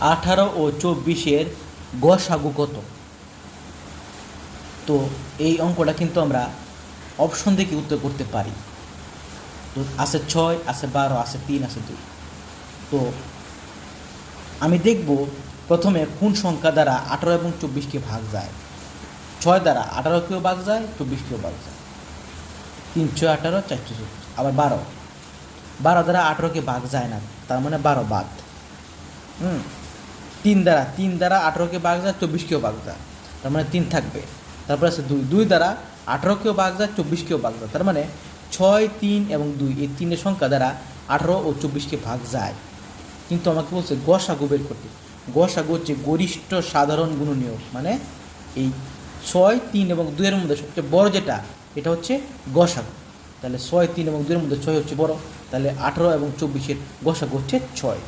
আঠারো ও চব্বিশের গসাগু কত? তো এই অঙ্কটা কিন্তু আমরা অপশন থেকে উত্তর করতে পারি। তো আছে ছয়, আছে বারো, আছে তিন, আছে দুই। তো আমি দেখব প্রথমে কোন সংখ্যা দ্বারা আঠারো এবং চব্বিশকে ভাগ যায়। ছয় দ্বারা আঠারোকেও ভাগ যায়, চব্বিশকেও ভাগ যায়। তিন, ছয়, আঠারো চারশো চব্বিশ, আবার বারো। বারো দ্বারা আঠারোকে ভাগ যায় না, তার মানে বারো বাদ। হুম? তিন দ্বারা তিন দ্বারা আঠারোকে ভাগ যায়, চব্বিশকেও ভাগ যায়। তার মানে তিন থাকবে। তারপরে আছে দুই দুই দ্বারা আঠারোকেও ভাগ যায়, চব্বিশকেও ভাগ যায়। তার মানে ছয়, তিন এবং দুই, এই তিনের সংখ্যা দ্বারা আঠারো ও চব্বিশকে ভাগ যায়। কিন্তু আমাকে বলছে গসাগু বের করতে। গসাগু হচ্ছে গরিষ্ঠ সাধারণ গুণনীয় মানে এই ছয়, তিন এবং দুইয়ের মধ্যে সবচেয়ে বড় যেটা, এটা হচ্ছে গসাগু। তাহলে ছয়, তিন এবং দুইয়ের মধ্যে ছয় হচ্ছে বড়। তাহলে আঠারো এবং চব্বিশের গসাগু হচ্ছে ছয়।